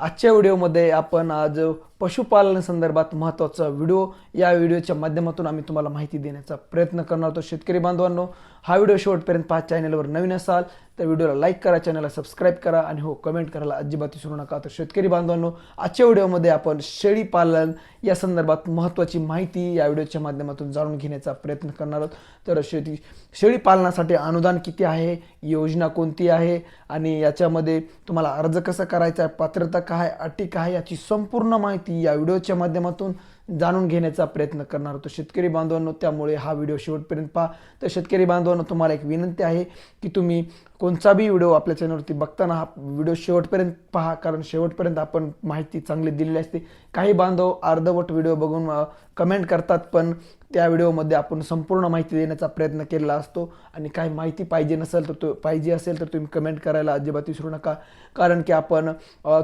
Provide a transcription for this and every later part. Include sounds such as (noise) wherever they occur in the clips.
आजच्या व्हिडिओमध्ये आपण आज पशुपालन संदर्भात महत्त्वाचा व्हिडिओ. या व्हिडिओच्या माध्यमातून आम्ही तुम्हाला माहिती देण्याचा प्रयत्न करणार आहोत. शेतकरी बांधवांनो हा व्हिडिओ शेवटपर्यंत पाच चॅनलवर नवीन असाल तर व्हिडिओला लाईक करा चॅनलला सबस्क्राईब करा आणि हो कमेंट करायला अजिबात विसरू नका. तर शेतकरी बांधवांनो आजच्या व्हिडिओमध्ये आपण शेळी पालन या संदर्भात महत्त्वाची माहिती या व्हिडिओच्या माध्यमातून जाणून घेण्याचा प्रयत्न करणार आहोत. तर शेती शेळी पालनासाठी अनुदान किती आहे? योजना कोणती आहे? आणि याच्यामध्ये तुम्हाला अर्ज कसा करायचा आहे? पात्रता काय अटी काय याची संपूर्ण माहिती या व्हिडिओच्या माध्यमातून जाणून घेण्याचा प्रयत्न करणार होतो. शेतकरी बांधवांनो त्यामुळे हा व्हिडिओ शेवटपर्यंत पहा. तर शेतकरी बांधवांनो तुम्हाला एक विनंती आहे की तुम्ही कोणता बी व्हिडिओ आपल्या चॅनलवरती बघताना हा व्हिडिओ शेवटपर्यंत पहा कारण शेवटपर्यंत आपण माहिती चांगली दिलेली असते. काही बांधव अर्धवट व्हिडिओ बघून कमेंट करतात पण त्या व्हिडिओमध्ये आपण संपूर्ण माहिती देण्याचा प्रयत्न केलेला असतो. आणि काही माहिती पाहिजे नसेल तर तो पाहिजे असेल तर तुम्ही कमेंट करायला अजिबात विसरू नका. कारण की आपण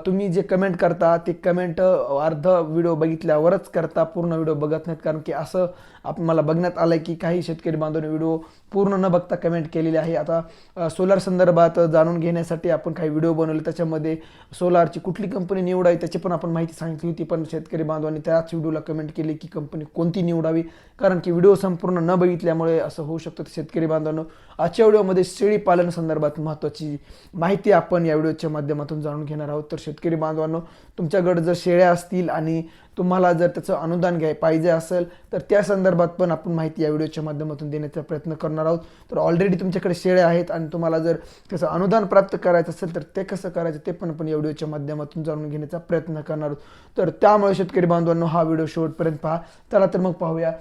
तुम्ही जे कमेंट करता ते कमेंट अर्ध व्हिडिओ बघितल्यावरच करता. पूर्ण व्हिडिओ बघत नाहीत. कारण की असं आप मला बघण्यात आलं की काही शेतकरी बांधवांनी व्हिडिओ पूर्ण न बघता कमेंट केलेली आहे. आता सोलार संदर्भात जाणून घेण्यासाठी आपण काही व्हिडिओ बनवले. त्याच्यामध्ये सोलारची कुठली कंपनी निवडावी त्याची पण आपण माहिती सांगितली होती. पण शेतकरी बांधवांनी त्याच व्हिडिओला कमेंट केली की कंपनी कोणती निवडावी? कारण की व्हिडिओ संपूर्ण न बघितल्यामुळे असं होऊ शकतं. शेतकरी बांधवांनो आजच्या व्हिडिओमध्ये शेळी पालन संदर्भात महत्त्वाची माहिती आपण या व्हिडिओच्या माध्यमातून जाणून घेणार आहोत. तर शेतकरी बांधवांनो तुमच्याकडे जर शेळ्या असतील आणि तुम्हाला जर त्याचं अनुदान घ्याय पाहिजे असेल तर त्या संदर्भात पण आपण माहिती या व्हिडिओच्या माध्यमातून देण्याचा प्रयत्न करणार आहोत. तर ऑलरेडी तुमच्याकडे शेळ्या आहेत आणि तुम्हाला जर त्याचं अनुदान प्राप्त करायचं असेल तर ते कसं करायचं ते पण आपण या व्हिडिओच्या माध्यमातून जाणून घेण्याचा प्रयत्न करणार आहोत. तर त्यामुळे शेतकरी बांधवांनो हा व्हिडिओ शेवटपर्यंत पहा. चला तर मग पाहूया.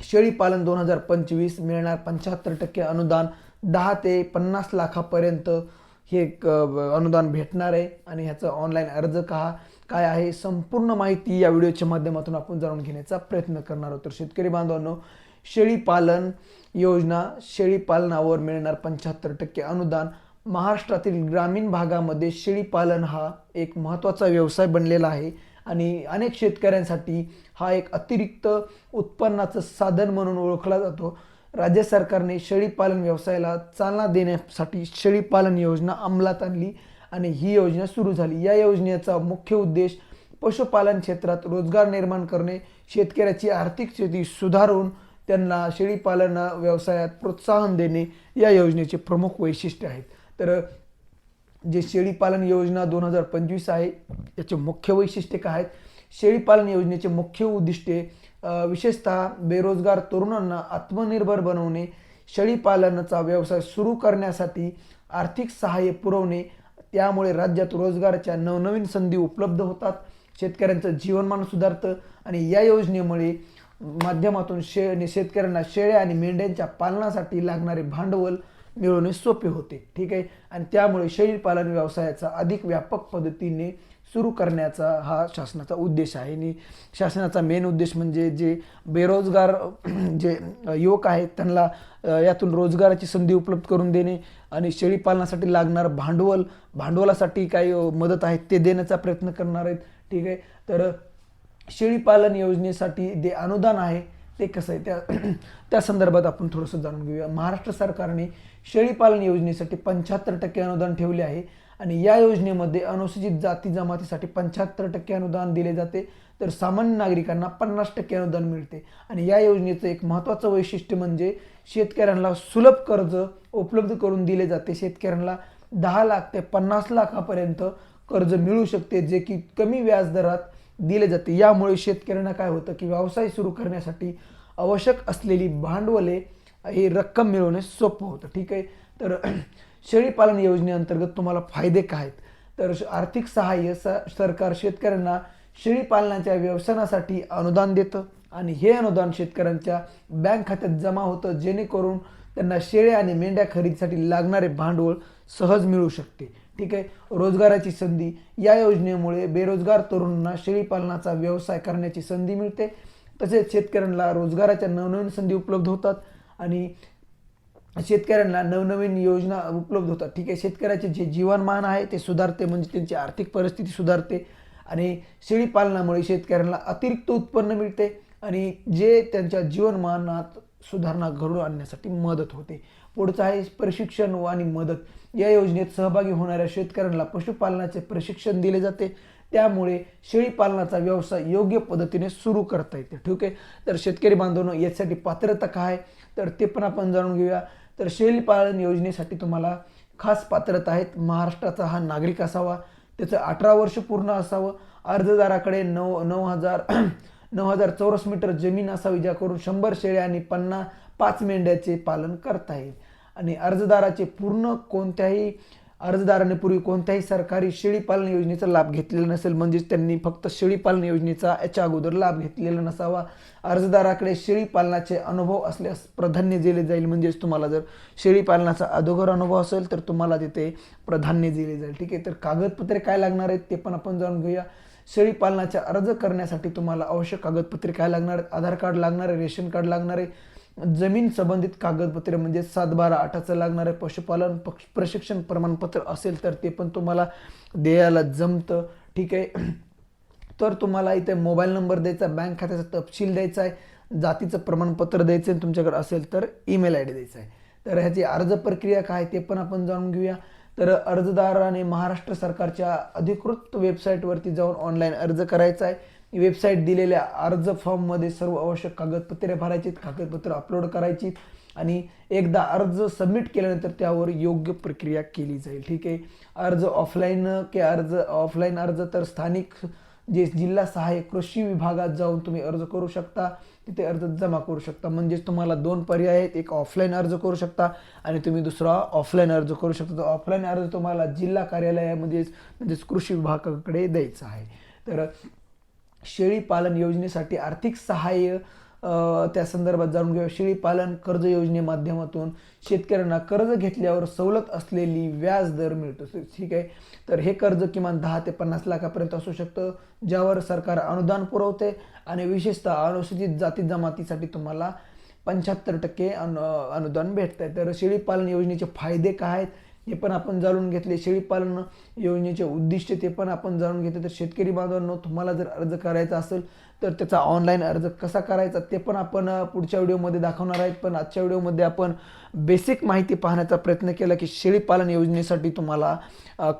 शेळीपालन दोन हजार पंचवीस मिळणार पंच्याहत्तर टक्के अनुदान. दहा ते पन्नास लाखापर्यंत हे एक, अनुदान भेटणार आहे. आणि ह्याचं ऑनलाईन अर्ज का काय आहे संपूर्ण माहिती या व्हिडिओच्या माध्यमातून आपण जाणून घेण्याचा प्रयत्न करणार आहोत. तर शेतकरी बांधवांनो शेळीपालन योजना शेळीपालनावर मिळणार पंच्याहत्तर टक्के अनुदान. महाराष्ट्रातील ग्रामीण भागामध्ये शेळीपालन हा एक महत्त्वाचा व्यवसाय बनलेला आहे आणि अनेक शेतकऱ्यांसाठी हा एक अतिरिक्त उत्पन्नाचं साधन म्हणून ओळखला जातो. राज्य सरकारने शेळीपालन व्यवसायाला चालना देण्यासाठी शेळीपालन योजना अंमलात आणली. आणि ही योजना सुरू झाली. या योजनेचा मुख्य उद्देश पशुपालन क्षेत्रात रोजगार निर्माण करणे शेतकऱ्याची आर्थिक स्थिती सुधारून त्यांना शेळीपालन व्यवसायात प्रोत्साहन देणे या योजनेचे प्रमुख वैशिष्ट्य आहेत. तर जे शेळीपालन योजना दोन हजार पंचवीस आहे याचे मुख्य वैशिष्ट्य काय आहेत? शेळीपालन योजनेचे मुख्य उद्दिष्टे विशेषतः बेरोजगार तरुणांना आत्मनिर्भर बनवणे शेळीपालनाचा व्यवसाय सुरू करण्यासाठी आर्थिक सहाय्य पुरवणे त्यामुळे राज्यात रोजगाराच्या नवनवीन संधी उपलब्ध होतात. शेतकऱ्यांचं जीवनमान सुधारतं आणि या योजनेमुळे माध्यमातून शे शेतकऱ्यांना शेळ्या आणि मेंढ्यांच्या पालनासाठी लागणारे भांडवल मिळवणे सोपे होते. ठीक आहे? आणि त्यामुळे शेळीपालन व्यवसायाचा अधिक व्यापक पद्धतीने सुरू करण्याचा हा शासनाचा उद्देश आहे. आणि शासनाचा मेन उद्देश म्हणजे जे बेरोजगार (clears throat) जे युवक आहेत त्यांना यातून रोजगाराची संधी उपलब्ध करून देणे आणि शेळी पालनासाठी लागणार भांडवल भांडवलासाठी काही मदत आहे ते देण्याचा प्रयत्न करणार आहेत. ठीक आहे? तर शेळीपालन योजनेसाठी जे अनुदान आहे ते कसं आहे त्या (clears throat) त्या संदर्भात आपण थोडंसं जाणून घेऊया. महाराष्ट्र सरकारने शेळीपालन योजनेसाठी पंच्याहत्तर टक्के अनुदान ठेवले आहे आणि या योजनेमध्ये अनुसूचित जाती जमातीसाठी पंच्याहत्तर टक्के अनुदान दिले जाते तर सामान्य नागरिकांना पन्नास टक्के अनुदान मिळते. आणि या योजनेचं एक महत्त्वाचं वैशिष्ट्य म्हणजे शेतकऱ्यांना सुलभ कर्ज उपलब्ध करून दिले जाते. शेतकऱ्यांना दहा लाख ते पन्नास लाखापर्यंत कर्ज मिळू शकते जे की कमी व्याजदरात दिले जाते. यामुळे शेतकऱ्यांना काय होतं की व्यवसाय सुरू करण्यासाठी आवश्यक असलेली भांडवले ही रक्कम मिळवणे सोपं होतं. ठीक आहे? तर (clears throat) शेळीपालन योजनेअंतर्गत तुम्हाला फायदे काय आहेत? तर आर्थिक सहाय्य स सरकार शेतकऱ्यांना शेळीपालनाच्या व्यवसायासाठी अनुदान देतं आणि हे अनुदान शेतकऱ्यांच्या बँक खात्यात जमा होतं जेणेकरून त्यांना शेळ्या आणि मेंढ्या खरेदीसाठी लागणारे भांडवल सहज मिळू शकते. ठीक आहे? रोजगाराची संधी. या योजनेमुळे बेरोजगार तरुणांना शेळीपालनाचा व्यवसाय करण्याची संधी मिळते. तसेच शेतकऱ्यांना रोजगाराच्या नवनवीन संधी उपलब्ध होतात आणि शेतकऱ्यांना नवनवीन योजना उपलब्ध होतात. ठीक आहे? शेतकऱ्याचे जे जीवनमान आहे ते सुधारते म्हणजे त्यांची आर्थिक परिस्थिती सुधारते आणि शेळीपालनामुळे शेतकऱ्यांना अतिरिक्त उत्पन्न मिळते आणि जे त्यांच्या जीवनमानात सुधारणा घडून आणण्यासाठी मदत होते. पुढचं आहे प्रशिक्षण व आणि मदत. या योजनेत सहभागी होणाऱ्या शेतकऱ्यांना पशुपालनाचे प्रशिक्षण दिले जाते. त्यामुळे शेळीपालनाचा व्यवसाय योग्य पद्धतीने सुरू करता येते. ठीक आहे? तर शेतकरी बांधवांनो यासाठी पात्रता काय तर ते पण आपण जाणून घेऊया. तर शेळीपालन योजनेसाठी तुम्हाला खास पात्रता आहेत. महाराष्ट्राचा हा नागरिक असावा. त्याचं अठरा वर्ष पूर्ण असावं. अर्जदाराकडे नऊ नऊ हजार नऊ हजार चौरस मीटर जमीन असावी ज्याकरून शंभर शेळ्या आणि पन्नास पाच मेंढ्याचे पालन करता येईल. आणि अर्जदाराचे पूर्ण कोणत्याही अर्जदाराने पूर्वी कोणत्याही सरकारी शेळीपालन योजनेचा लाभ घेतलेला नसेल म्हणजेच त्यांनी फक्त शेळीपालन योजनेचा याच्या अगोदर लाभ घेतलेला नसावा. अर्जदाराकडे शेळीपालनाचे अनुभव असल्यास प्राधान्य दिले जाईल म्हणजेच तुम्हाला जर शेळीपालनाचा अगोदर अनुभव असेल तर तुम्हाला तिथे प्राधान्य दिले जाईल. ठीक आहे तर कागदपत्रे काय लागणार आहेत ते पण आपण जाणून घेऊया. शेळी पालनाचा अर्ज करण्यासाठी तुम्हाला आवश्यक कागदपत्रे काय लागणार आधार कार्ड लागणार आहे रेशन कार्ड लागणार आहे. जमीन संबंधित कागदपत्रे म्हणजे सात बारा आठाचं लागणारे पशुपालन पक्ष प्रशिक्षण प्रमाणपत्र असेल तर ते पण तुम्हाला द्यायला जमतं. ठीक आहे? तर तुम्हाला इथे मोबाईल नंबर द्यायचा बँक खात्याचा तपशील द्यायचा आहे जातीचं प्रमाणपत्र द्यायचं आहे तुमच्याकडे असेल तर ईमेल आय डी द्यायचा आहे. तर ह्याची अर्ज प्रक्रिया काय ते पण आपण जाणून घेऊया. तर अर्जदाराने महाराष्ट्र सरकारच्या अधिकृत वेबसाईटवरती जाऊन ऑनलाईन अर्ज करायचा आहे. वेबसाईट दिलेल्या अर्ज फॉर्ममध्ये सर्व आवश्यक कागदपत्रे भरायची कागदपत्र अपलोड करायची आणि एकदा अर्ज सबमिट केल्यानंतर त्यावर योग्य प्रक्रिया केली जाईल. ठीक आहे? अर्ज ऑफलाईन की अर्ज ऑफलाईन अर्ज तर स्थानिक जे जिल्हा सहाय्यक कृषी विभागात जाऊन तुम्ही अर्ज करू शकता तिथे अर्ज जमा करू शकता. म्हणजेच तुम्हाला दोन पर्याय आहेत. एक ऑफलाईन अर्ज करू शकता आणि तुम्ही दुसरा ऑफलाईन अर्ज करू शकता. तर ऑफलाईन अर्ज तुम्हाला जिल्हा कार्यालयामध्येच म्हणजेच कृषी विभागाकडे द्यायचा आहे. तर शेळी पालन योजनेसाठी आर्थिक सहाय्य त्या संदर्भात जाणून घेऊया. शेळीपालन कर्ज योजने माध्यमातून शेतकऱ्यांना कर्ज घेतल्यावर सवलत असलेली व्याज दर मिळतो. ठीक आहे? तर हे कर्ज किमान दहा ते पन्नास लाखापर्यंत असू शकतं ज्यावर सरकार अनुदान पुरवते आणि विशेषतः अनुसूचित जाती जमातीसाठी तुम्हाला पंच्याहत्तर टक्के अनु अनुदान भेटत आहे तर शेळीपालन योजनेचे फायदे काय आहेत? हे पण आपण जाणून घेतले. शेळीपालन योजनेचे उद्दिष्ट ते पण आपण जाणून घेतले. तर शेतकरी बांधवांनो तुम्हाला जर अर्ज करायचा असेल तर त्याचा ऑनलाईन अर्ज कसा करायचा ते पण आपण पुढच्या व्हिडिओमध्ये दाखवणार आहेत. पण आजच्या व्हिडिओमध्ये आपण बेसिक माहिती पाहण्याचा प्रयत्न केला की शेळीपालन योजनेसाठी तुम्हाला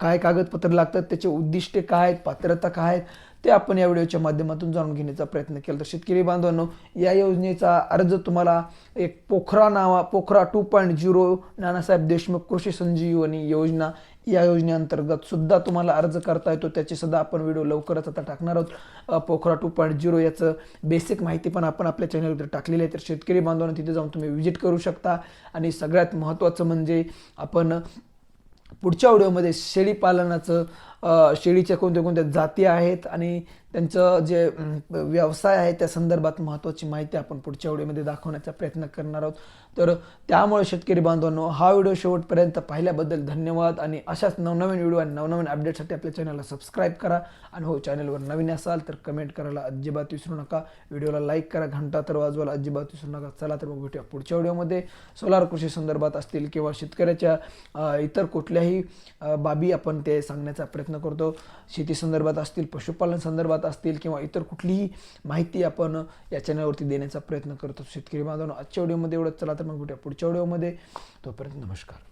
काय कागदपत्र लागतात त्याचे उद्दिष्टे काय आहेत पात्रता काय आहेत ते आपण या व्हिडिओच्या माध्यमातून जाणून घेण्याचा प्रयत्न केला. तर शेतकरी बांधवांनो या योजनेचा अर्ज तुम्हाला एक पोखरा नावा Pokhara two point zero Nanasaheb Deshmukh Krishi Sanjivani योजना या योजनेअंतर्गत सुद्धा तुम्हाला अर्ज करता येतो. त्याची सुद्धा आपण व्हिडिओ लवकरच आता टाकणार आहोत. पोखरा टू पॉईंट झिरो याचं बेसिक माहिती पण आपण आपल्या चॅनलवर टाकलेली आहे. तर शेतकरी बांधवांना तिथे जाऊन तुम्ही व्हिजिट करू शकता. आणि सगळ्यात महत्त्वाचं म्हणजे आपण पुढच्या व्हिडिओमध्ये शेळी पालनाचं शेळीच्या कोणत्या कोणत्या जाती आहेत आणि त्यांचं जे व्यवसाय आहे त्या संदर्भात महत्त्वाची माहिती आपण पुढच्या व्हिडिओमध्ये दाखवण्याचा प्रयत्न करणार आहोत. तर त्यामुळे शेतकरी बांधवांनो हा व्हिडिओ शेवटपर्यंत पाहिल्याबद्दल धन्यवाद आणि अशाच नवनवीन व्हिडिओ आणि नवनवीन अपडेटसाठी आपल्या चॅनलला सबस्क्राईब करा आणि हो चॅनलवर नवीन असाल तर कमेंट करायला अजिबात विसरू नका. व्हिडिओला लाईक करा घंटा तर वाजवायला अजिबात विसरू नका. चला तर मग भेटूया पुढच्या व्हिडिओमध्ये. सोलार कृषी संदर्भात असतील किंवा शेतकऱ्याच्या इतर कुठल्याही बाबी आपण ते सांगण्याचा प्रयत्न प्रयत्न करतो. शेती संदर्भात असतील पशुपालन संदर्भात असतील किंवा इतर कुठलीही माहिती आपण या चॅनलवरती देण्याचा प्रयत्न करतो. शेतकरी बांधवांनो आजच्या व्हिडिओमध्ये एवढंच. चला तर मग भेटूया पुढच्या व्हिडिओमध्ये. तोपर्यंत नमस्कार.